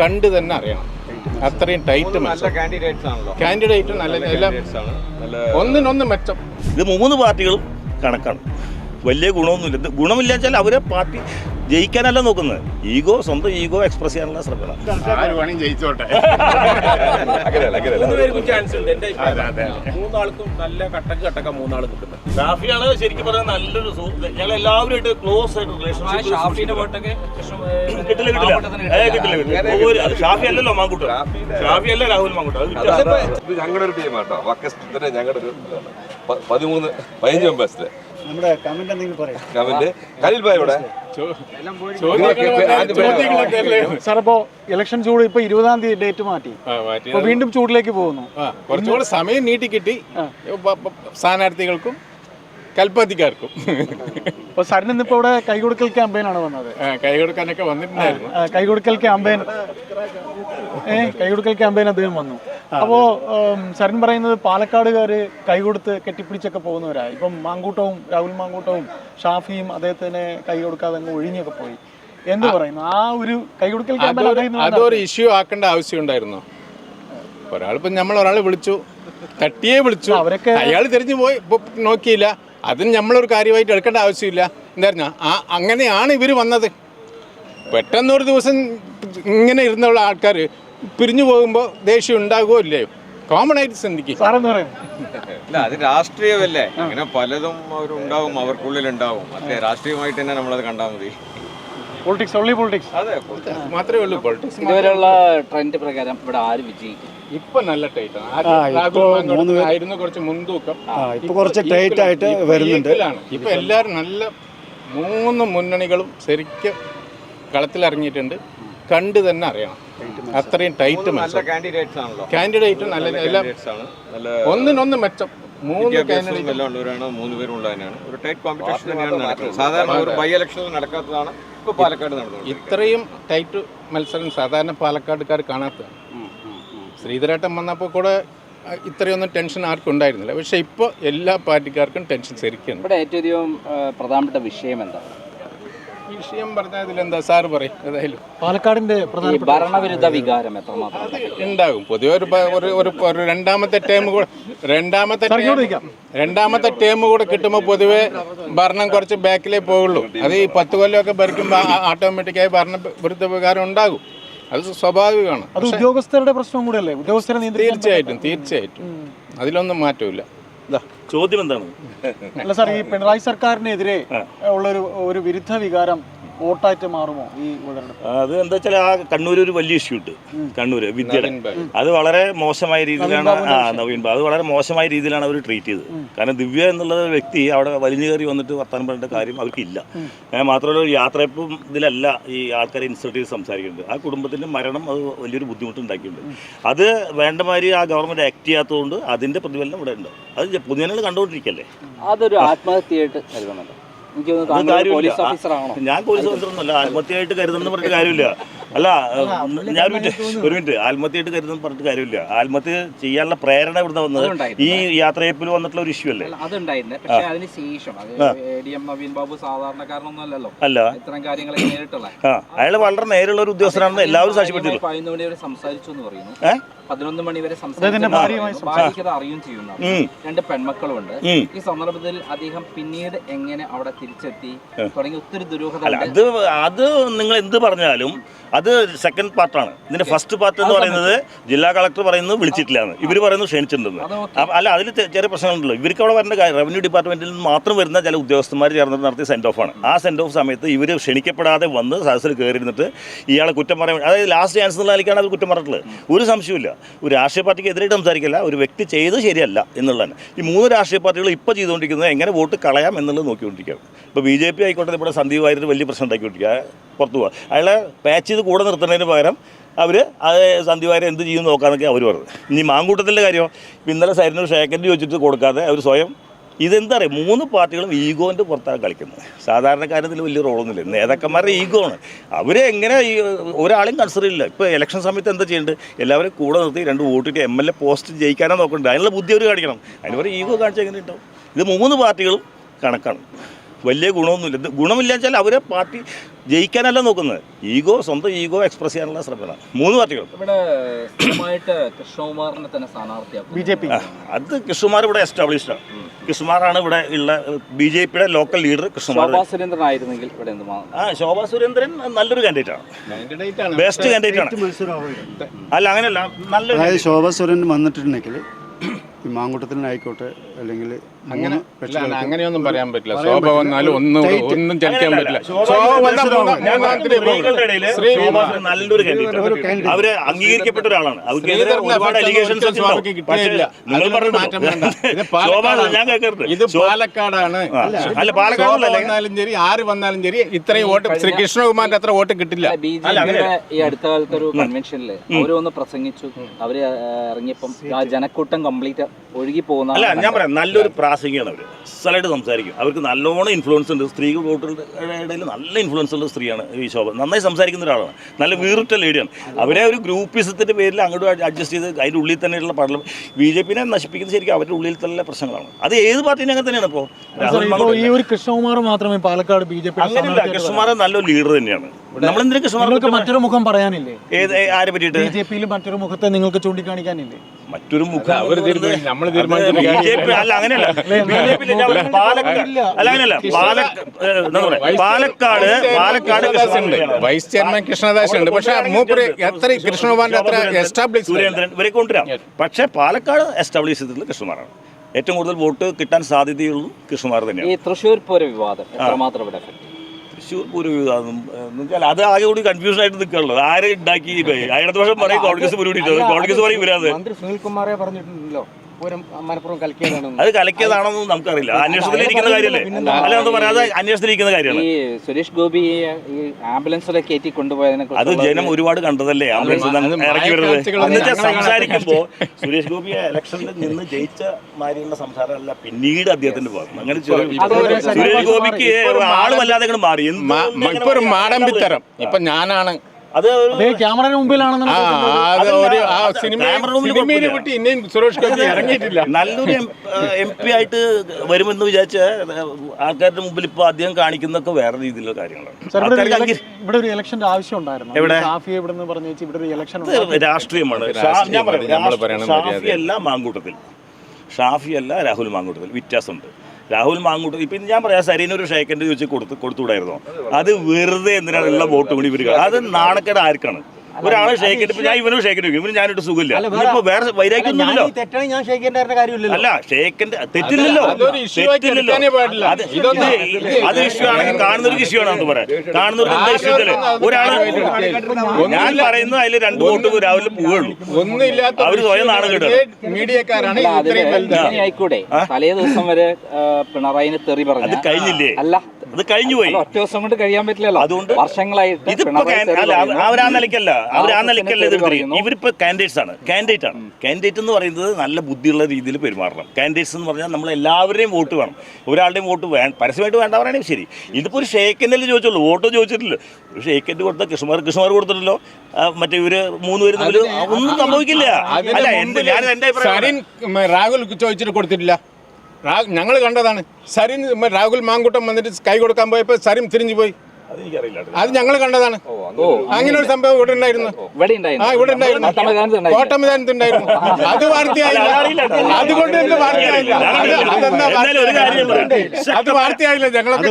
കണ്ട് തന്നെ അറിയണം. അത്രയും ടൈറ്റ് നല്ല കാൻഡിഡേറ്റ്സ് ആണല്ലോ. കാൻഡിഡേറ്റ് എല്ലാം നല്ല ഒന്നിനൊന്ന് മെച്ചം. ഇത് മൂന്ന് പാർട്ടികളും കണക്കാണ്. വലിയ ഗുണമൊന്നുമില്ല. ഗുണമില്ല വെച്ചാൽ അവരെ പാർട്ടി ജയിക്കാനല്ല നോക്കുന്നത്. ഈഗോ സ്വന്തം ഈഗോ എക്സ്പ്രസ് ചെയ്യാനുള്ള വേണമെങ്കിൽ ജയിച്ചോട്ടെ. മൂന്നാൾക്കും നല്ല കട്ടക്ക് കട്ടക്ക മൂന്നാളും കിട്ടുന്നത് ഷാഫിയാണ് ശരിക്കും പറഞ്ഞാൽ നല്ലൊരു സുഹൃത്ത് ഞങ്ങൾ എല്ലാവരുമായിട്ട് ക്ലോസ് ആയിട്ട് റിലേഷൻഷിപ്പ് കിട്ടില്ല കിട്ടില്ല. കിട്ടില്ല ഷാഫി അല്ലല്ലോ മാങ്കൂട്ട്. ഷാഫി അല്ല രാഹുൽ മാങ്കൂട്ട്. ഞങ്ങളുടെ ഒരു ടീമാട്ടോ ആട്ടോ. ഞങ്ങളുടെ ഒരു പതിമൂന്ന് പതിനഞ്ച് മെമ്പേഴ്സിന്റെ നമ്മുടെ കമന്റ് എന്തെങ്കിലും പറയാം. കമന്റ് ഖലീൽ ഭായ് ഇവിടെ? സാർ ഇപ്പോ ഇലക്ഷൻ ചൂട് ഇപ്പൊ ഇരുപതാം തീയതി ഡേറ്റ് മാറ്റി. ആ, മാറ്റി. വീണ്ടും ചൂടിലേക്ക് പോകുന്നു. കുറച്ചുകൂടെ സമയം നീട്ടി കിട്ടി. സ്ഥാനാർത്ഥികൾക്കും കൽപ്പത്തിക്കാർക്കും. അപ്പോൾ സരൺ ഇന്നിപ്പോ ഇവിടെ കൈകൊടുക്കൽ ക്യാമ്പയിൻ ആണ് വന്നത്. ആ, കൈ കൊടുക്കാനൊക്കെ വന്നിട്ടുണ്ടായിരുന്നു. കൈ കൈകൊടുക്കൽ ക്യാമ്പയിൻ ഏ കൈകൊടുക്കൽ ക്യാമ്പയിൻ അദ്ദേഹം വന്നു. അപ്പോ ഉം, സരൺ പറയുന്നത് പാലക്കാടുകാര് കൈകൊടുത്ത് കെട്ടിപ്പിടിച്ചൊക്കെ പോകുന്നവരാ ഇപ്പം മാങ്കൂട്ടവും രാഹുൽ മാങ്കൂട്ടവും ഷാഫിയും അദ്ദേഹത്തിന് കൈ കൊടുക്കാതെ അങ്ങ് ഒഴിഞ്ഞൊക്കെ പോയി. എന്ത് പറയുന്നു? ആ ഒരു കൈകൊടുക്കൽ ക്യാമ്പയിൻ അതൊരു ഇഷ്യൂ ആക്കേണ്ട ആവശ്യം ഉണ്ടായിരുന്നോ ഒരാളിപ്പോ നമ്മൾ ഒരാളെ വിളിച്ചു. തട്ടിയേ വിളിച്ചു. അവരൊക്കെ- അയാൾ തിരിഞ്ഞു പോയി. ഇപ്പൊ നോക്കിയില്ല. അതിന് നമ്മളൊരു കാര്യമായിട്ട് എടുക്കേണ്ട ആവശ്യമില്ല. എന്തായിരുന്നു? ആ അങ്ങനെയാണ് ഇവർ വന്നത്. പെട്ടെന്നൊരു ദിവസം ഇങ്ങനെ ഇരുന്നുള്ള ആൾക്കാർ പിരിഞ്ഞു പോകുമ്പോൾ ദേഷ്യം ഉണ്ടാകുമോ ഇല്ലയോ? കോമൺ ആയിട്ട് ചിന്തിക്കും അത് രാഷ്ട്രീയമല്ലേ? അങ്ങനെ പലതും അവരുണ്ടാവും അവർക്കുള്ളിൽ ഉണ്ടാവും അതെ രാഷ്ട്രീയമായിട്ട് തന്നെ നമ്മളത് കണ്ടാൽ മതി. പൊളിറ്റിക്സ് ഉള്ളി പൊളിറ്റിക്സ് അതെ മാത്രമേ ഉള്ളൂ പൊളിറ്റിക്സ് ഇതുവരെയുള്ള ട്രെൻഡ് പ്രകാരം ഇവിടെ ആര് വിജയിക്കും? ഇപ്പൊ നല്ല ടൈറ്റ് ആയിരുന്നു കുറച്ച് മുൻതൂക്കം. ഇപ്പൊ കുറച്ച് ടൈറ്റ് ആയിട്ട് വരുന്നുണ്ട്. ഇപ്പൊ എല്ലാരും നല്ല മൂന്ന് മുന്നണികളും ശരിക്കും കളത്തിലിറങ്ങിയിട്ടുണ്ട് കണ്ട് തന്നെ അറിയണം. അത്രയും ടൈറ്റ് കാൻഡിഡേറ്റ് നല്ല എല്ലാം നല്ല ഒന്നിനൊന്ന് മെച്ചം. മൂന്ന് കാൻഡിഡേറ്റ് മൂന്ന് പേരും ഉള്ളതിനാണ് ഒരു ടൈറ്റ് കോമ്പറ്റീഷൻ തന്നെയാണ് നടക്കുന്നത്. സാധാരണ ഒരു ബൈ ഇലക്ഷനിൽ നടക്കാത്തതാണ് ഇപ്പൊ പാലക്കാട് നടന്നത് ഇത്രയും ടൈറ്റ് മത്സരം സാധാരണ പാലക്കാട്ടുകാർ കാണാത്തതാണ്. ശ്രീധരേട്ടൻ വന്നപ്പോൾ കൂടെ ഇത്രയൊന്നും ടെൻഷൻ ആർക്കും ഉണ്ടായിരുന്നില്ല. പക്ഷെ ഇപ്പോൾ എല്ലാ പാർട്ടിക്കാർക്കും ടെൻഷൻ ശരിക്കും. ഇവിടെ ഏറ്റവും അധികം പ്രധാനപ്പെട്ട വിഷയം എന്താ? ഈ വിഷയം പറഞ്ഞതിൽ എന്താ സാറ് പറയും ഏതായാലും. പാലക്കാടിന്റെ പ്രധാനപ്പെട്ട ഭരണവിരുദ്ധ വികാരം എത്രമാത്രം ഉണ്ട്? ഉണ്ടാകും. പൊതുവെ ഒരു ഒരു ഒരു രണ്ടാമത്തെ ടേം കൂടെ രണ്ടാമത്തെ. രണ്ടാമത്തെ ടേം കൂടെ കിട്ടുമ്പോൾ പൊതുവെ ഭരണം കുറച്ച് ബാക്കിലേ പോകുള്ളൂ അത് ഈ പത്ത് കൊല്ലമൊക്കെ ഭരിക്കുമ്പോൾ ഓട്ടോമാറ്റിക്കായി ഭരണ വിരുദ്ധ വികാരം ഉണ്ടാകും. അത് സ്വാഭാവികമാണ്. അത് ഉദ്യോഗസ്ഥരുടെ പ്രശ്നം കൂടെയല്ലേ? ഉദ്യോഗസ്ഥരെ നിയന്ത്രിക്കാൻ തീർച്ചയായിട്ടും തീർച്ചയായിട്ടും. അതിലൊന്നും മാറ്റമില്ല. ചോദ്യം എന്താണ്? അല്ല സാർ ഈ പിണറായി സർക്കാരിനെതിരെ ഉള്ളൊരു ഒരു വിരുദ്ധ വികാരം വോട്ടായിട്ട് മാറുമോ ഈ അത് എന്താ വെച്ചാൽ ആ കണ്ണൂർ ഒരു വലിയ ഇഷ്യൂ ഉണ്ട്. കണ്ണൂർ വിദ്യയുടെ. അത് വളരെ മോശമായ രീതിയിലാണ് ആ നവീൻ ബാബു. അത് വളരെ മോശമായ രീതിയിലാണ് അവർ ട്രീറ്റ് ചെയ്തത്. കാരണം ദിവ്യ എന്നുള്ള വ്യക്തി അവിടെ വലിഞ്ഞു കയറി വന്നിട്ട് വർത്താനം പറയേണ്ട കാര്യം അവർക്കില്ല. മാത്രമല്ല ഒരു യാത്രയപ്പും ഇതിലല്ല ഈ ആൾക്കാരെ ഇൻസൾട്ട് ചെയ്ത് സംസാരിക്കുന്നത്. ആ കുടുംബത്തിന്റെ മരണം അത് വലിയൊരു ബുദ്ധിമുട്ട് ഉണ്ടാക്കിയിട്ടുണ്ട് അത് വേണ്ടമാതിരി ആ ഗവൺമെന്റ് ആക്ട് ചെയ്യാത്തതുകൊണ്ട് അതിന്റെ പ്രതിഫലനം ഇവിടെ ഉണ്ട് അത് പൊതുജനങ്ങൾ കണ്ടുകൊണ്ടിരിക്കല്ലേ? അതൊരു ആത്മഹത്യയായിട്ട് കരുതുന്നുണ്ട് എനിക്ക് തോന്നുന്നു താങ്കൾ പോലീസ് ഓഫീസർ ആണോ ഞാൻ പോലീസ് ഓഫീസറൊന്നുമല്ല. ആത്മഹത്യയായിട്ട് കരുതുന്ന പറഞ്ഞിട്ട് കാര്യമില്ല. അല്ല ഞാൻ ഒരു മിനിറ്റ് ഒരു മിനിറ്റ് ആത്മഹത്യയായിട്ട് കരുതുന്ന പറഞ്ഞിട്ട് കാര്യമില്ല. ആത്മഹത്യ ചെയ്യാനുള്ള പ്രേരണ ഇവിടുന്ന് വന്നത് ഈ യാത്രയപ്പിൽ വന്നിട്ടുള്ള ഒരു ഇഷ്യൂ അല്ലേ? അല്ല, അതുണ്ടായിരുന്നു പക്ഷെ അതിന് ശേഷം അത് A D M Naveen Babu സാധാരണക്കാരനൊന്നും അല്ലല്ലോ. അല്ല. ഇത്തരം കാര്യങ്ങളെ നേരിട്ടുള്ള. അയാൾ വളരെ നേരെയുള്ള ഒരു ഉദ്യോഗസ്ഥനാണെന്ന് എല്ലാവരും സാക്ഷ്യപ്പെടുത്തിയുള്ളൂ പതിനൊന്ന് മണി വരെ സംസാരിച്ചു എന്ന് പറയുന്നു? പതിനൊന്ന് മണി വരെ അത് അറിയുകയും ചെയ്യുന്നു രണ്ട് പെൺമക്കളുണ്ട്. ഈ സന്ദർഭത്തിൽ അദ്ദേഹം പിന്നീട് എങ്ങനെ അവിടെ തിരിച്ചെത്തി? തുടങ്ങി ഒത്തിരി ദുരൂഹത അല്ല അത് അത് നിങ്ങൾ എന്ത് പറഞ്ഞാലും അത് സെക്കൻഡ് പാർട്ടാണ് ഇതിന്റെ ഫസ്റ്റ് പാർട്ട് എന്ന് പറയുന്നത് ജില്ലാ കളക്ടർ പറയുന്നത് വിളിച്ചിട്ടില്ലാന്ന്. ഇവർ പറയുന്നത് ക്ഷണിച്ചിട്ടുണ്ടെന്ന്. അല്ല അതിൽ ചെറിയ പ്രശ്നങ്ങളുണ്ടല്ലോ. ഇവർക്ക് അവിടെ വരേണ്ട റവന്യൂ ഡിപ്പാർട്ട്മെന്റിൽ നിന്ന് മാത്രം വരുന്ന ചില ഉദ്യോഗസ്ഥന്മാർ ചേർന്ന് നടത്തിയ സെൻഡ് ഓഫ് ആണ്. ആ സെൻഡ് ഓഫ് സമയത്ത് ഇവർ ക്ഷണിക്കപ്പെടാതെ വന്ന് സദസ്സിൽ കയറിയിരുന്നിട്ട് ഇയാളെ കുറ്റം പറയാൻ അതായത് ലാസ്റ്റ് ചാൻസ് എന്നുള്ള നിലയ്ക്കാണ് അവർ കുറ്റം പറഞ്ഞിട്ടുള്ളത്. ഒരു സംശയമില്ല ഒരു രാഷ്ട്രീയ പാർട്ടിക്ക് എതിരായിട്ട് സംസാരിക്കില്ല. ഒരു വ്യക്തി ചെയ്ത് ശരിയല്ല എന്നുള്ളതാണ്. ഈ മൂന്ന് രാഷ്ട്രീയ പാർട്ടികൾ ഇപ്പോൾ ചെയ്തുകൊണ്ടിരിക്കുന്നത് എങ്ങനെ വോട്ട് കളയാം എന്നുള്ളത് നോക്കിക്കൊണ്ടിരിക്കുകയാണ്. ഇപ്പോൾ ബി ജെ പി ആയിക്കോട്ടെ ഇവിടെ സന്ദീപ് വാര്യർ വലിയ പ്രശ്നം ഉണ്ടാക്കിക്കൊണ്ടിരിക്കുക പുറത്തു പോവുക അയാളെ പാച്ച് ചെയ്ത് കൂടെ നിർത്തുന്നതിന് പകരം അവർ അത് സന്ധിവാരം എന്ത് ചെയ്യും നോക്കാന്നൊക്കെ അവർ പറഞ്ഞു. ഇനി മാങ്കൂട്ടത്തിന്റെ കാര്യമോ ഇന്നലെ സൈഡിന് ഷേക്കൻഡ് ചോദിച്ചിട്ട് കൊടുക്കാതെ അവർ സ്വയം ഇതെന്താ പറയുക മൂന്ന് പാർട്ടികളും ഈഗോന്റെ പുറത്താണ് കളിക്കുന്നത്. സാധാരണക്കാരത്തിൽ വലിയ റോളൊന്നുമില്ല. നേതാക്കന്മാരുടെ ഈഗോ ആണ്? അവരെ എങ്ങനെ ഈ ഒരാളെയും കൺസിഡർ ഇല്ല ഇപ്പോൾ ഇലക്ഷൻ സമയത്ത് എന്താ ചെയ്യേണ്ടത് എല്ലാവരും കൂടെ നിർത്തി രണ്ട് വോട്ടിട്ട് എം എൽ എ പോസ്റ്റ് ജയിക്കാനാണ് നോക്കേണ്ടത് അതിനുള്ള ബുദ്ധി അവർ കാണിക്കണം. അതിന് ഈഗോ കാണിച്ചാൽ എങ്ങനെ ഉണ്ടാവും ഇത് മൂന്ന് പാർട്ടികളും കണക്കാണ്. വലിയ ഗുണമൊന്നുമില്ല. ഗുണമില്ല വെച്ചാൽ അവരെ പാർട്ടി ജയിക്കാനല്ല നോക്കുന്നത്. ഈഗോ സ്വന്തം ഈഗോ എക്സ്പ്രസ് ചെയ്യാനുള്ള ശ്രമമാണ്. മൂന്ന് പാർട്ടികൾ കൃഷ്ണകുമാറിനെ തന്നെ സ്ഥാനാർത്ഥിയാക്കും ബി ജെ പി അത് കൃഷ്ണകുമാർ ഇവിടെ എസ്റ്റാബ്ലിഷ്ഡാണ് കൃഷ്ണകുമാറാണ് ഇവിടെ ഉള്ള ബി ജെ പിയുടെ ലോക്കൽ ലീഡർ കൃഷ്ണകുമാർ. ശോഭാ സുരേന്ദ്രൻ ആയിരുന്നെങ്കിൽ ഇവിടെ ആ ശോഭാ സുരേന്ദ്രൻ നല്ലൊരു കാൻഡിഡേറ്റ് ആണ്. ബെസ്റ്റ് കാൻഡിഡേറ്റ് ആണ്. അല്ല അങ്ങനെയല്ല നല്ല ശോഭാ സുരേന്ദ്രൻ വന്നിട്ടുണ്ടെങ്കിൽ ഈ മാങ്കൂട്ടത്തിനായിക്കോട്ടെ അല്ലെങ്കിൽ അങ്ങനെ മൂന്ന് ഇല്ല, കക്ഷികൾക്ക് അങ്ങനെ പറയാൻ പറ്റില്ല. ശോഭ വന്നാലും ഒന്നും ഒന്നും ചലിക്കാൻ പറ്റില്ല. ശോഭ സ്ത്രീകളുടെ ഇടയിൽ ശോഭാ നല്ലൊരു കാൻഡിഡേറ്റ് അവർ അംഗീകരിക്കപ്പെട്ട ഒരാളാണ് അവർക്കെതിരെ ശ്രീധരന്റെ ഒരുപാട് effect അലിഗേഷൻസ് ഒന്നും കിട്ടിയില്ല. നിങ്ങൾ അതിനൊരു മാറ്റം വേണ്ട. ഇത് ശോഭ പാലക്കാടാണ്. ഞാൻ കേൾക്കരുത് ഇത് ശോ- പാലക്കാടാണ്. ആ, അല്ല ശോഭ വന്നാലും ശരി ആര് വന്നാലും ശരി ഇത്രയും വോട്ട് ശ്രീ കൃഷ്ണകുമാറിന്റെ അത്ര വോട്ട് കിട്ടില്ല. ബി ജെ പിയുടെ ഈ അടുത്ത കാലത്ത് ഒരു കൺവെൻഷനിൽ അവർ ഒന്ന് പ്രസംഗിച്ചു. അവർ ഇറങ്ങിയപ്പം ആ ജനക്കൂട്ടം കംപ്ലീറ്റ് ഒഴുകി പോകുന്ന അല്ല ഞാൻ പറയാം നല്ലൊരു പ്രാസംഗികമാണ് അവർ സ്ഥലമായിട്ട് സംസാരിക്കും. അവർക്ക് നല്ലോണം ഇൻഫ്ലുവൻസ് ഉണ്ട്. സ്ത്രീ വോട്ടുകളുടെ ഇടയിൽ നല്ല ഇൻഫ്ലുവൻസ് ഉള്ള സ്ത്രീയാണ് ഈ ശോഭ. നന്നായി സംസാരിക്കുന്ന ഒരാളാണ്. നല്ല വീറിട്ട ലേഡിയാണ് അവരെ ഒരു ഗ്രൂപ്പിസത്തിന്റെ പേരിൽ അങ്ങോട്ട് അഡ്ജസ്റ്റ് ചെയ്ത് അതിന്റെ ഉള്ളിൽ തന്നെയുള്ള പഠനം ബി ജെ പിനെ നശിപ്പിക്കുന്നത് ശരിക്കും അവരുടെ ഉള്ളിൽ തന്നെ പ്രശ്നങ്ങളാണ്. അത് ഏത് പാർട്ടിയും അങ്ങനെ തന്നെയാണ് ഇപ്പോൾ ഈ ഒരു കൃഷ്ണകുമാർ മാത്രമേ പാലക്കാട് ബി ജെ പി അങ്ങനെയല്ല കൃഷ്ണകുമാർ നല്ലൊരു ലീഡർ തന്നെയാണ്. നമ്മളെന്തിനാ കൃഷ്ണകുമാർ മറ്റൊരു മുഖം പറയാനില്ലേ? ഏത് ആരെ പറ്റിയിട്ട്? ബി ജെ പിയിൽ മറ്റൊരു മുഖത്തെ നിങ്ങൾക്ക് ചൂണ്ടിക്കാണിക്കാനില്ലേ? മറ്റൊരു മുഖം അവർ നമ്മൾ. അല്ല അങ്ങനെയല്ല. അല്ല അങ്ങനെയല്ല. പാലക്കാട് പാലക്കാട് വൈസ് ചെയർമാൻ കൃഷ്ണദാസ് ഉണ്ട്. പക്ഷെ മൂപ്പര് എത്ര കൃഷ്ണകുമാറിന്റെ അത്ര എസ്റ്റാബ്ലിഷ് സുരേന്ദ്രൻ ഇവരെ കൊണ്ടുവരാം. പക്ഷെ പാലക്കാട് എസ്റ്റാബ്ലിഷ് ചെയ്തത് കൃഷ്ണകുമാറാണ് ഏറ്റവും കൂടുതൽ വോട്ട് കിട്ടാൻ സാധ്യതയുള്ളൂ കൃഷ്ണകുമാർ ഈ തന്നെയാണ് തൃശ്ശൂർ പൂര വിവാദം എത്രമാത്രം ഇവിടെ? തൃശ്ശൂർ പൂരവിവാദം എന്ന് വെച്ചാൽ അത് ആകെ കൂടി കൺഫ്യൂഷൻ ആയിട്ട് നിൽക്കാനുള്ളത്. ആരെ ഉണ്ടാക്കി വർഷം പറയും കോൺഗ്രസ് പുരുവിട്ടത് കോൺഗ്രസ് പറയും ഇവരത്. മന്ത്രി സുനിൽകുമാറെ പറഞ്ഞിട്ടുണ്ടല്ലോ. അത് കലക്കിയതാണെന്ന് നമുക്കറിയില്ല. അന്വേഷണത്തിൽ ഇരിക്കുന്ന കാര്യമല്ലേ? അല്ല പറയാതെ അത് അന്വേഷണത്തിൽ ഇരിക്കുന്ന കാര്യമാണ്. ഈ സുരേഷ് ഗോപി ഈ ആംബുലൻസിലെ കയറ്റി കൊണ്ടുപോയതിനെ അത് ജനം ഒരുപാട് കണ്ടതല്ലേ? ആംബുലൻസ് ഇറക്കി വരുന്നത്. എന്നിട്ട് സംസാരിക്കുമ്പോൾ സുരേഷ് ഗോപി ഇലക്ഷനിൽ നിന്ന് ജയിച്ച മാരിയുള്ള സംസാരമല്ല പിന്നീട് അദ്ദേഹത്തിന്റെ ഭാഗം അങ്ങനെ സുരേഷ് ഗോപിക്ക് ആളുമല്ലാതെ മാറി. ഇപ്പൊ ഒരു മാടമ്പിത്തരം. ഇപ്പൊ ഞാനാണ് അത് ക്യാമറയുടെ മുമ്പിലാണെന്ന്. വിട്ട് ഇനിയും സുരേഷ് ഗോപി ഇറങ്ങിയിട്ടില്ല. നല്ലൊരു എം പി ആയിട്ട് വരുമെന്ന് വിചാരിച്ച ആൾക്കാരുടെ മുമ്പിൽ ഇപ്പൊ അദ്ദേഹം കാണിക്കുന്നൊക്കെ വേറെ രീതിയിലുള്ള കാര്യങ്ങളാണ്. ഇവിടെ ഒരു ഇവിടെ ഇലക്ഷന്റെ ആവശ്യം ഉണ്ടായിരുന്നു എവിടെ? ഇവിടെ നിന്ന് പറഞ്ഞു വെച്ച് ഇവിടെ ഒരു ഇലക്ഷൻ രാഷ്ട്രീയമാണ്. ഞാൻ പറയാം, ഷാഫി അല്ല മാങ്കൂട്ടത്തിൽ. ഷാഫി അല്ല രാഹുൽ മാങ്കൂട്ടത്തിൽ. വ്യത്യാസമുണ്ട്. രാഹുൽ മാങ്കൂട്ടത്തിൽ ഇപ്പം ഞാൻ പറയാം സരീന ഒരു ഷേക്കന്റെ ചോദിച്ച് കൊടുത്ത് കൊടുത്തുകൂടായിരുന്നോ അത് വെറുതെ എന്തിനാണ് ഉള്ള വോട്ട് കൂടി വരിക അത് നാണക്കേട് ആർക്കാണ്? ഒരാളെ ഇപ്പൊ ഞാൻ ഇവനും ഷേക്കൻഡ് വെക്കും ഇവന് ഞാനിട്ട് സുഖമില്ല. ഇപ്പൊ വേറെ വൈരാഗ്യമൊന്നുമില്ലല്ലോ തെറ്റാണ് ഞാൻ ഷെയ്ക്കേണ്ട കാര്യമില്ലല്ലോ. അല്ല ഷേക്കിന്റെ തെറ്റില്ലല്ലോ. തെറ്റില്ലല്ലോ. അത് അത് ഇഷ്യൂ ആണെങ്കിൽ കാണുന്നവർക്ക് ഇഷ്യൂ ആണെന്ന് പറയാം. കാണുന്നവർക്ക് എന്താ ഇഷ്യൂ ഇല്ലല്ലേ ഒരാൾ ഞാൻ പറയുന്നത് അതിൽ രണ്ട് വോട്ട് രാവിലെ പോവുള്ളൂ ഒന്നുമില്ലാത്ത അവർ സ്വയം നാണം മീഡിയക്കാരാണ് ആയിക്കൂടെ? തലേ ദിവസം വരെ പിണറായിനെ തെറി അത് പറഞ്ഞു കഴിഞ്ഞില്ലേ? അല്ല. അത് കഴിഞ്ഞു പോയി അത് ഒറ്റ ദിവസം കൊണ്ട് കഴിയാൻ പറ്റില്ലല്ലോ. അതുകൊണ്ട് വർഷങ്ങളായിട്ട് ആ. അവരാ നിലയ്ക്കല്ല. അവർ ആ ഇവർ നിലയ്ക്കല്ല എസിനെ ഇത് ഇവരിപ്പോ കാൻഡിഡേറ്റ്സ് ആണ്. കാൻഡിഡേറ്റ് ആണ്. കാൻഡിഡേറ്റ് എന്ന് പറയുന്നത് നല്ല ബുദ്ധിയുള്ള രീതിയിൽ പെരുമാറണം. കാൻഡിഡേറ്റ്സ് എന്ന് പറഞ്ഞാൽ നമ്മൾ എല്ലാവരുടെയും വോട്ട് വേണം. ഒരാളുടെയും വോട്ട് വേണം പരസ്യമായിട്ട് വേണ്ട പറയുകയാണെങ്കിൽ ശരി. ഇതിപ്പോൾ ഒരു ഷേക്കൻഡല്ലേ ചോദിച്ചുള്ളൂ. വോട്ട് ചോദിച്ചിട്ടില്ല. ഒരു ഷേക്കൻഡ് കൊടുത്ത കൃഷ്ണമാർ കൃഷ്ണമാർ കൊടുത്തിട്ടല്ലോ. മറ്റേ ഇവർ മൂന്ന് പേര് തമ്മിൽ ഒന്നും സംഭവിക്കില്ല. അല്ല എന്റെ ഞാൻ എന്റെ അഭിപ്രായം രാഹുൽ ചോദിച്ചിട്ട് കൊടുത്തിട്ടില്ല. ഞങ്ങൾ കണ്ടതാണ്. സരിൻ രാഹുൽ മാങ്കൂട്ടം വന്നിട്ട് കൈ കൊടുക്കാൻ പോയപ്പോ സരിൻ തിരിഞ്ഞു പോയി. അത് ഞങ്ങൾ കണ്ടതാണ്. അങ്ങനെ ഒരു സംഭവം ഇവിടെ ഉണ്ടായിരുന്നു. ഇവിടെ ആ ഇവിടെ ഉണ്ടായിരുന്നു. കോട്ടമൈതാനത്ത് ഉണ്ടായിരുന്നു അത് വാർത്തയായില്ല. അതുകൊണ്ട് എന്ത് വാർത്തയായില്ല. അത് ഒരു കാര്യം പറയാം. വാർത്തയായില്ല? അത് വാർത്തയായില്ല. ഞങ്ങളൊക്കെ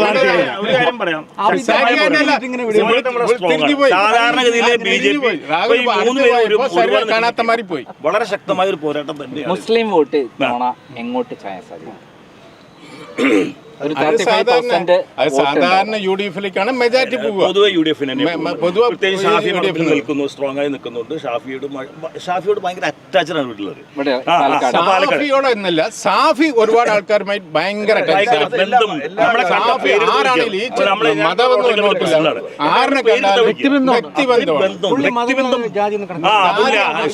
കാണാത്ത മാതിരി പോയി വളരെ ശക്തമായ ഒരു പോരാട്ടം തന്നെ മുസ്ലിം വോട്ട് എങ്ങോട്ട് ചായ സാധ്യത സാധാരണ യു ഡി എഫിലേക്കാണ് മെജോറിറ്റി പോവുക. പൊതുവെ യു ഡി എഫിന്. പൊതുവെ പ്രത്യേകിച്ച് യു ഷാഫി ഡി മഠത്തിൽ നിൽക്കുന്നു സ്ട്രോങ് ആയി നിൽക്കുന്നുണ്ട്. ഷാഫിയോട് ഷാഫിയോട് ഭയങ്കര അറ്റാച്ച്ഡ് ആണ് വീട്ടിലുള്ളത്. സാഫിയോടെ എന്നല്ല സാഫി ഒരുപാട് ആൾക്കാരുമായി ഭയങ്കര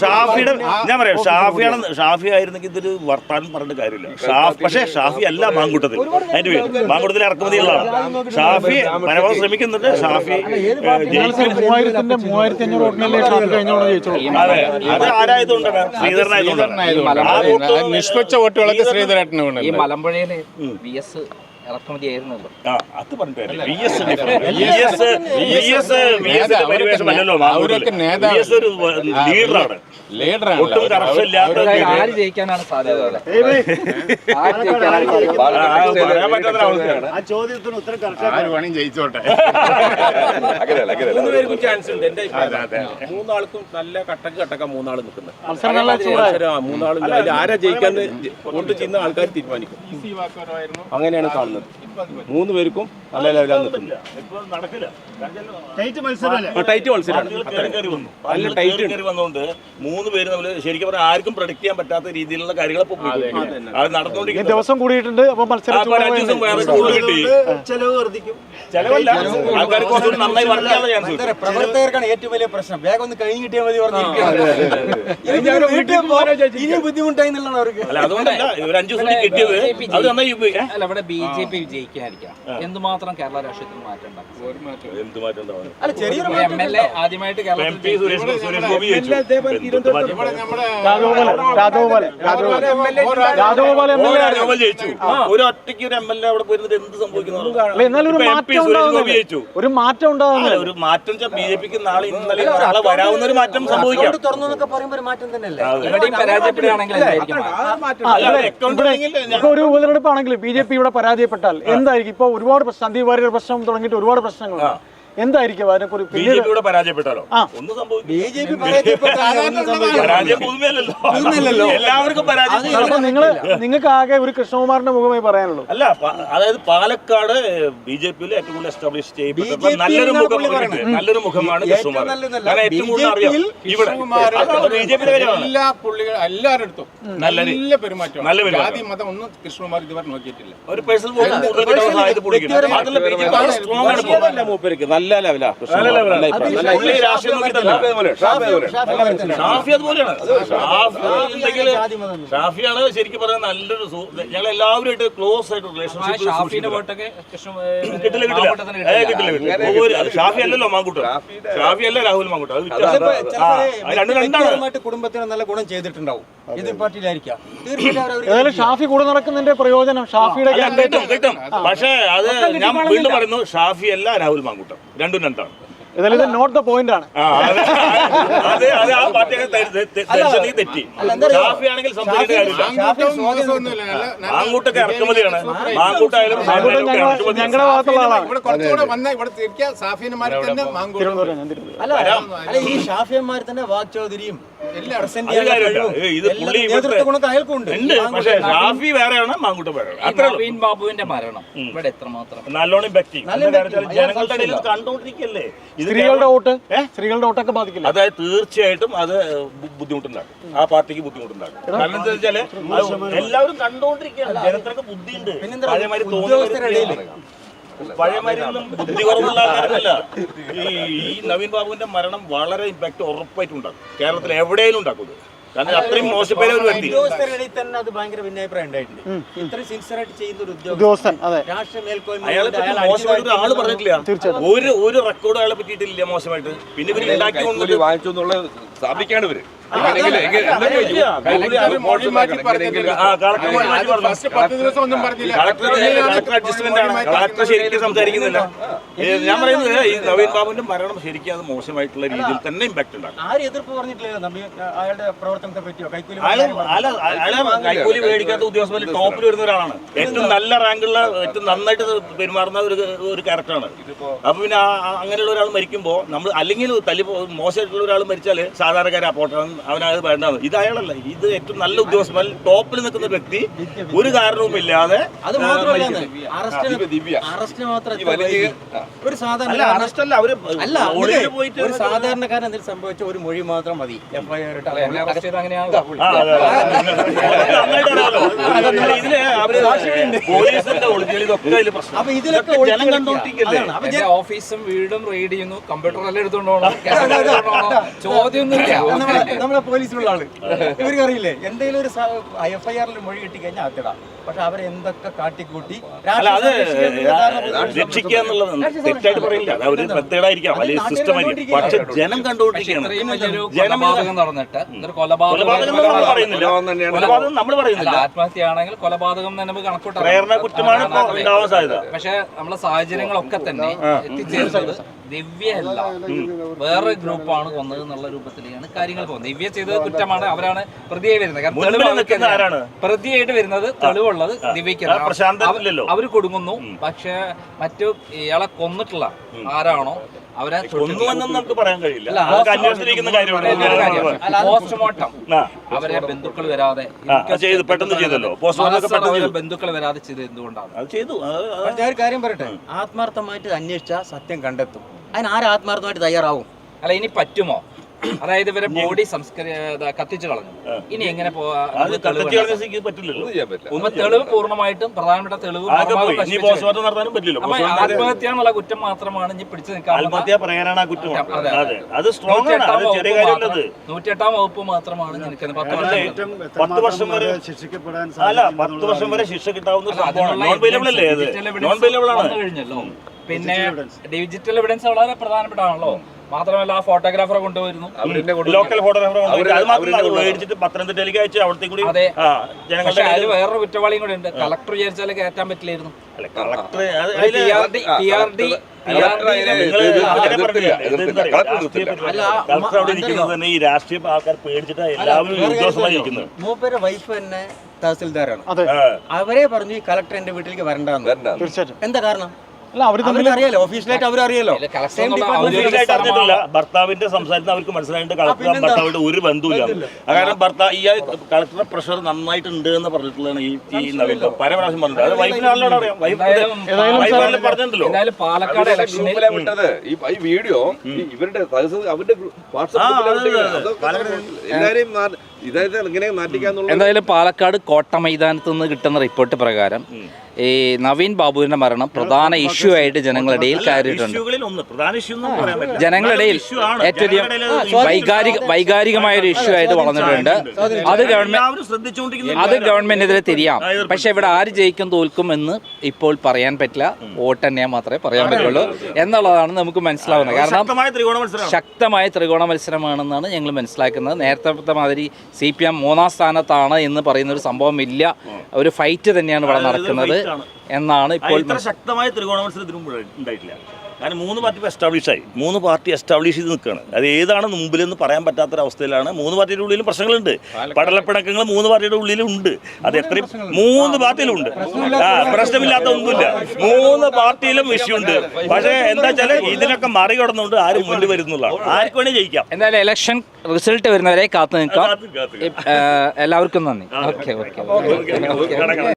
ഷാഫിയുടെ ഞാൻ പറയാം ഷാഫിയാണ് ഷാഫി ആയിരുന്നെങ്കിൽ ഇതൊരു വർത്താനം പറഞ്ഞിട്ട് കാര്യമില്ല. ഷാഫ് പക്ഷേ ഷാഫി അല്ല മാങ്കൂട്ടത്തിൽ. അതിന്റെ പേര് മാങ്കൂട്ടത്തിൽ ഇറക്കുമതിയുള്ളതാണ് ഷാഫി മനോഭാവം ശ്രമിക്കുന്നുണ്ട്. ഷാഫി ഏഹ്, ജയിക്കും. മൂവായിരത്തിന്റെ മൂവായിരത്തി അഞ്ഞൂറ് വോട്ടിനല്ലേ ഷാഫി കഴിഞ്ഞോളം അതെ അത് ആരായതുകൊണ്ടാണ്? ശ്രീധരനായതുകൊണ്ടാണ്. നിഷ്പക്ഷ വോട്ടുകളൊക്കെ ശ്രീധരേട്ടന് ഈ മലമ്പുഴയിൽ വി എസ് ഇറക്കുമതി ആയിരുന്നല്ലോ ആ അത് പറഞ്ഞിട്ട് ആര് ജയിക്കാനാണ് സാധ്യത ആ, ചോദ്യത്തിന് ഉത്തരം കറക്റ്റ് ജയിച്ചോട്ടെ. ചാൻസ് ഉണ്ട്. എന്റെ. മൂന്നാൾക്കും നല്ല കട്ടക്ക് കട്ടക്ക മൂന്നാൾ നിൽക്കുന്നത്. മത്സരം നല്ല ചൂടായി. ആ മൂന്നാളും ആരാ ജയിക്കാന്ന് വോട്ട് ചെയ്യുന്ന ആൾക്കാർ തീരുമാനിക്കും. അങ്ങനെയാണ് കാണുന്നത്. വരുന്നത് മൂന്ന് പേർക്കും നല്ല ലെവലാണ് നിൽക്കുന്നത്. ഇപ്പൊ നടക്കില്ല. ടൈറ്റ് മത്സരമാണ്. നല്ല ടൈറ്റ് വന്നുകൊണ്ട് മൂന്ന് പേര് തമ്മിൽ ശരിക്കും പറഞ്ഞാൽ ആർക്കും പ്രൊഡക്ട് ചെയ്യാൻ പറ്റാത്ത രീതിയിലുള്ള കാര്യങ്ങൾ പോയിക്കൊണ്ടിരിക്കുകയാണ്. അത്. നടന്നുകൊണ്ടിരിക്കുന്നത് ദിവസം കൂടിയിട്ടുണ്ട് അപ്പൊ മത്സരം ദിവസം വേറെ കൂടുതൽ കിട്ടി. ചെലവ് വർദ്ധിക്കും. ചെലവല്ല. ആൾക്കാർക്ക് നന്നായി ചാൻസ് പ്രവർത്തകർക്കാണ് ഏറ്റവും വലിയ പ്രശ്നം. വേഗം ഒന്ന് കഴിഞ്ഞ് കിട്ടിയാൽ മതി പറഞ്ഞിരിക്കുകയാണ് വീട്ടിൽ ഇനി ബുദ്ധിമുട്ടായി എന്നുള്ളതാണ് അവർക്ക്. അല്ല അതുകൊണ്ടല്ല. ഒരു അഞ്ചു ദിവസം കൂടി കിട്ടിയത് അത് നന്നായി അല്ല ഇവിടെ ബി ജെ പി വിജയിക്കാതിരിക്കാം എന്തുമാത്രം കേരള രാഷ്ട്രീയത്തിൽ മാറ്റം ഒരു എന്ത് മാറ്റം ഉണ്ടാവും? അല്ല ചെറിയൊരു എം എൽ എ ആദ്യമായിട്ട് ഒരു മാറ്റം ഉണ്ടാകുന്നില്ല ഒരു മാറ്റം അല്ല, ഒരു മാറ്റം ബി ജെ പിക്ക് നാളെ ഇന്നലെ നാളെ വരാവുന്ന ഒരു മാറ്റം സംഭവിക്കാം. തുറന്നു എന്നൊക്കെ പറയുമ്പോൾ ഒരു മാറ്റം തന്നെയല്ലേ? പരാജയപ്പെടുകയാണെങ്കിൽ ഒരു ഉപതെരഞ്ഞെടുപ്പാണെങ്കിൽ ബി ജെ പി ഇവിടെ പരാജയപ്പെട്ടാൽ എന്തായിരിക്കും? ഇപ്പൊ ഒരുപാട് പ്രശ്നം സന്ദീപ് പ്രശ്നം തുടങ്ങിയിട്ട് ഒരുപാട് പ്രശ്നങ്ങളുണ്ട്. എന്തായിരിക്കും അതിനെക്കുറിച്ച് ബി ജെ പരാജയപ്പെട്ടാലോ. ഒന്നും എല്ലാവർക്കും പരാജയം നിങ്ങൾ നിങ്ങൾക്ക് ആകെ ഒരു കൃഷ്ണകുമാറിന്റെ മുഖമായി പറയാനുള്ളൂ. അല്ല അതായത് പാലക്കാട് ബി ജെ പിയിൽ ഏറ്റവും കൂടുതൽ എസ്റ്റാബ്ലിഷ് നല്ലൊരു മുഖം. നല്ലൊരു മുഖമാണ് കൃഷ്ണകുമാർ. കാരണം ഏറ്റവും കൂടുതൽ അറിയാം ഇവിടെ. ബി ജെ പിയുടെ കാര്യമാണ് എല്ലാ പുള്ളികൾ എല്ലാവരുടെ അടുത്തും നല്ല നല്ല പെരുമാറ്റം നല്ല. ജാതി മതം ഒന്നും കൃഷ്ണകുമാർ ഇതുവരെ നോക്കിയിട്ടില്ല. ഒരു പേഴ്സണൽ വോട്ട് കൂടുതൽ നല്ല ലെവലാ. ഷാഫി അതുപോലെയാണ്. ഷാഫിയാണ് ശരിക്കും പറയുന്നത് നല്ലൊരു ഞങ്ങൾ എല്ലാവരുമായിട്ട് ക്ലോസ് ആയിട്ട് റിലേഷൻഷിപ്പ് കിട്ടില്ല കിട്ടില്ല. കിട്ടില്ല കിട്ടില്ല. ഷാഫി അല്ലല്ലോ മാങ്കൂട്ട് ഷാഫി അല്ല രാഹുൽ മാങ്കൂട്ട് അത് രണ്ടാണ് കുടുംബത്തിന് നല്ല ഗുണം ചെയ്തിട്ടുണ്ടാവും. എതിർ പാർട്ടിയിലായിരിക്കാം? തീർച്ചയായിട്ടും ഷാഫി കൂടെ നടക്കുന്നതിന്റെ പ്രയോജനം ഷാഫിയുടെ കിട്ടും കിട്ടും. പക്ഷേ അത് ഞാൻ വീണ്ടും പറയുന്നു ഷാഫി അല്ല രാഹുൽ മാങ്കൂട്ടം രണ്ടും രണ്ടാണ്. ഏതായാലും ഇത് നോട്ട് ദ പോയിന്റ് ആണ് അത് ആ ദർശനത്തിൽ തെറ്റി. ഷാഫി ആണെങ്കിൽ സംസാരിക്കേണ്ട കാര്യമില്ല. ഇറക്കുമതിയാണ്. മാങ്കൂട്ടായാലും. ഞങ്ങളുടെ ഭാഗത്തുള്ള ആളാണ്. ഷാഫിയന്മാർ തന്നെ വാക് ചൗധരിയും ഇത് പുള്ളി പക്ഷേ ഷാഫി വേറെയാണ് മാങ്കൂട്ടം വേറെയാണ് അത്രേ നവീൻ ബാബുവിന്റെ മരണം. ഇവിടെ എത്രമാത്രം? നല്ലോണം വ്യക്തി ജനങ്ങളുടെ ഇടയിൽ ഇത് കണ്ടുകൊണ്ടിരിക്കല്ലേ സ്ത്രീകളുടെ വോട്ട്? സ്ത്രീകളുടെ വോട്ടൊക്കെ ബാധിക്കില്ല. അതായത് തീർച്ചയായിട്ടും അത് ബുദ്ധിമുട്ടുണ്ടാകും ബുദ്ധിമുട്ടുണ്ടാക്കും. ആ പാർട്ടിക്ക് ബുദ്ധിമുട്ടുണ്ടാക്കും. കാരണം എന്താ വെച്ചാൽ എല്ലാവരും കണ്ടോണ്ടിരിക്കുകയാണ്. ജനത്തിനൊക്കെ ബുദ്ധിയുണ്ട്. പഴയമാതിരി തോന്നുന്ന പഴയമാതിരിയൊന്നും ബുദ്ധി കുറവുള്ള ആൾക്കാരല്ല ഈ ഈ നവീൻ ബാബുവിന്റെ മരണം വളരെ ഇമ്പാക്ട് ഉറപ്പായിട്ടും ഉണ്ടാക്കും. കേരളത്തിൽ എവിടെയും ഉണ്ടാക്കുന്നത്. കാരണം അത്രയും മോശപ്പെട്ട ഒരു വ്യക്തി ഉദ്യോഗസ്ഥരുടെ തന്നെ അത് ഭയങ്കര ഭിന്നാഭിപ്രായം ഉണ്ടായിട്ടുണ്ട്. സിൻസിയറായിട്ട് ചെയ്യുന്ന ഒരു ഉദ്യോഗസ്ഥൻ ഉദ്യോഗസ്ഥൻ അതെ. രാഷ്ട്രീയ മേൽക്കോയ്മ അയാളെ പറ്റി മോശമായിട്ട് അടിച്ചു ആൾ പറഞ്ഞിട്ടില്ല. ഒരു ഒരു റെക്കോർഡ് അയാളെ പറ്റിയിട്ടില്ല മോശമായിട്ട്. പിന്നെ ഇവർ ഉണ്ടാക്കി വാങ്ങിച്ചു സ്ഥാപിക്കാണ് ഇവർ. കളക്ടർ ശരിക്കും സംസാരിക്കുന്നില്ല. ഞാൻ പറയുന്നത് ഈ നവീൻ ബാബുവിന്റെ മരണം ശരിക്കും അത് മോശമായിട്ടുള്ള രീതിയിൽ തന്നെ ഇമ്പാക്ട് ഉണ്ടാക്കും. ആരും എതിർപ്പ് പറഞ്ഞിട്ടില്ല? നമ്മി അയാളുടെ പ്രവർത്തനത്തെ പറ്റിയോ? കൈക്കൂലി മേടിക്കാത്ത ഉദ്യോഗസ്ഥരിൽ ടോപ്പിൽ വരുന്ന ഒരാളാണ്. ഏറ്റവും നല്ല റാങ്കുള്ള ഏറ്റവും നന്നായിട്ട് പെരുമാറുന്ന ഒരു ഒരു ക്യാരക്ടറാണ് അപ്പൊ പിന്നെ അങ്ങനെയുള്ള ഒരാൾ മരിക്കുമ്പോൾ നമ്മൾ അല്ലെങ്കിൽ തല്ലി മോശമായിട്ടുള്ള ഒരാൾ മരിച്ചാൽ സാധാരണക്കാരെ അപ്പോട്ടാണ് അവനത് വേണ്ടത് ഇത് അയാളല്ല. ഇത് ഏറ്റവും നല്ല ഉദ്യോഗസ്ഥൻ. ടോപ്പിൽ നിൽക്കുന്ന വ്യക്തി ഒരു കാരണവും ഇല്ലാതെ അത് മാത്രമല്ല ഒരു സാധാരണ അറസ്റ്റ് അല്ല അവർ അല്ല പോയിട്ട് ഒരു സാധാരണക്കാരൻ എന്തെങ്കിലും സംഭവിച്ച ഒരു മൊഴി മാത്രം മതി. ഇതിൽ അവർ പോലീസിന്റെ. അപ്പൊ ഇതിലൊക്കെ ജനം ഓഫീസും വീടും റെയ്ഡ് ചെയ്യുന്നു. കമ്പ്യൂട്ടർ എല്ലാം എടുത്തോണ്ടോ ചോദ്യം ക്യാമറ നമ്മളെ പോലീസിലുള്ള ആൾ. ഇവർക്ക് അറിയില്ലേ? എന്തെങ്കിലും ഒരു എഫ് ഐ ആറിൽ മൊഴി കിട്ടി കഴിഞ്ഞാൽ അത്തിടാം പക്ഷെ അവരെ എന്തൊക്കെ കാട്ടിക്കൂട്ടി? അല്ല അത് രാഷ്ട്രീയ രക്ഷിക്കുക എന്നുള്ളത് തെറ്റായിട്ട് പറയില്ല. അത് ഒരു മെത്തേഡായിരിക്കാം. അല്ലെങ്കിൽ സിസ്റ്റം ആയിരിക്കും. പക്ഷെ ജനം കണ്ടുകൊണ്ടിരിക്കുകയാണ് ജനം കൊലപാതകം നടന്നിട്ട് ഇതൊരു കൊലപാതകം കൊലപാതകം നമ്മൾ പറയുന്നില്ല. ആത്മഹത്യയാണെങ്കിൽ കൊലപാതകം തന്നെ കണക്കൂട്ടാണ് കണക്കൂട്ടാം. പ്രേരണ കുറ്റമാണ് ഉണ്ടാവാൻ സാധ്യത. പക്ഷെ നമ്മളെ സാഹചര്യങ്ങളൊക്കെ തന്നെ എത്തിച്ചേരുന്നത് ദിവ്യ വേറെ വേറൊരു ഗ്രൂപ്പാണ് കൊന്നത് എന്നുള്ള രൂപത്തിലാണ് കാര്യങ്ങൾ പോകുന്നത്. ദിവ്യ ചെയ്തത് കുറ്റമാണ്. അവരാണ് പ്രതിയായി വരുന്നത്. കാരണം തെളിവ് ആരാണ്? പ്രതിയായിട്ട് വരുന്നത് തെളിവുള്ളത് ദിവ്യക്ക് അവർ. അവർ കൊടുങ്ങുന്നു പക്ഷെ മറ്റു ഇയാളെ കൊന്നിട്ടുള്ള ആരാണോ അവരെ നമുക്ക് പറയാൻ കഴിയില്ല. പോസ്റ്റ്മോർട്ടം. അവരെ ബന്ധുക്കൾ വരാതെ അത് ചെയ്തു. പെട്ടെന്ന് ചെയ്തല്ലോ. ബന്ധുക്കൾ വരാതെ ചെയ്ത് എന്തുകൊണ്ടാണ്? അത് ചെയ്തു. ഞാൻ ഒരു കാര്യം പറയട്ടെ. ആത്മാർത്ഥമായിട്ട് അന്വേഷിച്ചാൽ സത്യം കണ്ടെത്തും. അതിന് ആരാത്മാർത്ഥമായിട്ട് ആത്മാർത്ഥമായിട്ട് തയ്യാറാവും? അല്ല ഇനി പറ്റുമോ? അതായത് ഇവരെ ബോഡി സംസ്കരി കത്തിച്ചു കളഞ്ഞു. ഇനി എങ്ങനെ തെളിവ് പൂർണമായിട്ടും പ്രധാനപ്പെട്ട തെളിവ് ആത്മഹത്യ എന്നുള്ള കുറ്റം മാത്രമാണ് ഇനി പിടിച്ചു നിൽക്കാൻ വകുപ്പ് മാത്രമാണ് പത്ത്? വർഷം. വരെ ശിക്ഷിക്കപ്പെടാൻ അല്ല പത്ത് വർഷം വരെ ശിക്ഷ കിട്ടാവുന്ന നോൺ അല്ലേ അത് നോൺ ആണ്. കഴിഞ്ഞല്ലോ. പിന്നെ ഡിജിറ്റൽ എവിഡൻസ് വളരെ പ്രധാനപ്പെട്ടാണല്ലോ മാത്രമല്ല ആ ഫോട്ടോഗ്രാഫറെ കൊണ്ടുവരുന്നു. ലോക്കൽ ഫോട്ടോഗ്രാഫർ പത്തനംതിട്ടയിലേക്ക് അയച്ച് അവിടത്തെ കൂടി അതെ. പക്ഷെ അതിൽ വേറൊരു കുറ്റവാളിയും കൂടി ഉണ്ട്. കളക്ടർ വിചാരിച്ചാലേ കയറ്റാൻ പറ്റില്ലായിരുന്നു. ഈ രാഷ്ട്രീയ ആൾക്കാർ പേടിച്ചിട്ട് എല്ലാവരും വൈഫ് തന്നെ തഹസിൽദാരാണ്. അവരെ പറഞ്ഞു ഈ കളക്ടർ എന്റെ വീട്ടിലേക്ക് വരണ്ടെന്ന്. തീർച്ചയായിട്ടും എന്താ കാരണം? അല്ല തമ്മിൽ അറിയാലോ ഒഫീഷ്യലായിട്ട് അറിയാലോ. ഔദ്യോഗികമായിട്ട് അറിഞ്ഞിട്ടില്ല ഭർത്താവിന്റെ സംസാരത്തിൽ അവർക്ക് മനസ്സിലായിട്ട് കളക്ടർ? ഭർത്താവിന്റെ ഒരു ബന്ധുവില്ല കാരണം ഭർത്താവ് ഈ കളക്ടറുടെ പ്രഷർ നന്നായിട്ടുണ്ട് എന്ന് പറഞ്ഞിട്ടുള്ളതാണ് ഈ ഈ നവീൻ. പല പ്രാവശ്യം പറഞ്ഞിട്ട് അത് വൈഫിന് ആളോട് അറിയാം. വൈഫ് പറഞ്ഞിട്ടുണ്ടല്ലോ. എന്തായാലും പാലക്കാട് ഇലക്ഷനിൽ വിട്ടത്. ഈ വീഡിയോ ഇവരുടെ അവരുടെ. എല്ലാരെയും എന്തായാലും പാലക്കാട് കോട്ട മൈതാനത്ത് നിന്ന് കിട്ടുന്ന റിപ്പോർട്ട് പ്രകാരം ഈ നവീൻ ബാബുവിന്റെ മരണം പ്രധാന ഇഷ്യൂ ആയിട്ട് ജനങ്ങളിടയിൽ കയറിയിട്ടുണ്ട്. ഇഷ്യൂ ആയിട്ട് പറയാൻ പറ്റില്ല. ജനങ്ങളിടയിൽ ഏറ്റവും വൈകാരിക വൈകാരികമായ ഒരു ഇഷ്യൂ ആയിട്ട് വളർന്നിട്ടുണ്ട്. അത് ഗവൺമെന്റ് അത് ഗവൺമെന്റിനെതിരെ തിരിയാം. പക്ഷെ ഇവിടെ ആര് ജയിക്കും തോൽക്കും എന്ന് ഇപ്പോൾ പറയാൻ പറ്റില്ല. വോട്ട് തന്നെ മാത്രമേ പറയാൻ പറ്റുള്ളൂ. എന്നുള്ളതാണ് നമുക്ക് മനസ്സിലാവുന്നത്. കാരണം ശക്തമായ ത്രികോണ മത്സരമാണെന്നാണ് ഞങ്ങൾ മനസ്സിലാക്കുന്നത്. നേരത്തെ മാതിരി സി പി എം മൂന്നാം സ്ഥാനത്താണ് എന്ന് പറയുന്ന ഒരു സംഭവം ഇല്ല. ഒരു ഫൈറ്റ് തന്നെയാണ് ഇവിടെ നടക്കുന്നത്. എന്നാണ് ഇപ്പോൾ ഇത്ര ശക്തമായ ത്രികോണ മത്സരം ഇതിനു ഉണ്ടായിട്ടില്ല. കാരണം മൂന്ന് പാർട്ടി ഇപ്പോൾ എസ്റ്റാബ്ലിഷ് ആയി. മൂന്ന് പാർട്ടി എസ്റ്റാബ്ലിഷ് ചെയ്ത് നിൽക്കുകയാണ് അത് ഏതാണ് മുമ്പിലെന്ന് പറയാൻ പറ്റാത്തൊരവസ്ഥയിലാണ് മൂന്ന് പാർട്ടിയുടെ ഉള്ളിലും പ്രശ്നങ്ങളുണ്ട്. പടലപ്പിണക്കങ്ങൾ മൂന്ന് പാർട്ടിയുടെ ഉള്ളിലുണ്ട്. അത് എത്രയും മൂന്ന് പാർട്ടിയിലും ഉണ്ട് ആ പ്രശ്നമില്ലാത്ത ഒന്നുമില്ല. മൂന്ന് പാർട്ടിയിലും വിഷയമുണ്ട് ഉണ്ട്. പക്ഷേ എന്താ വെച്ചാൽ ഇതിനൊക്കെ മറികടന്നുകൊണ്ട് ആരും മുന്നിൽ വരുന്നുള്ളതാണ് ആർക്ക് വേണേ ജയിക്കാം. എന്തായാലും ഇലക്ഷൻ റിസൾട്ട് വരുന്നവരെ കാത്തു നിൽക്കാം. എല്ലാവർക്കും നന്ദി. Okay, okay.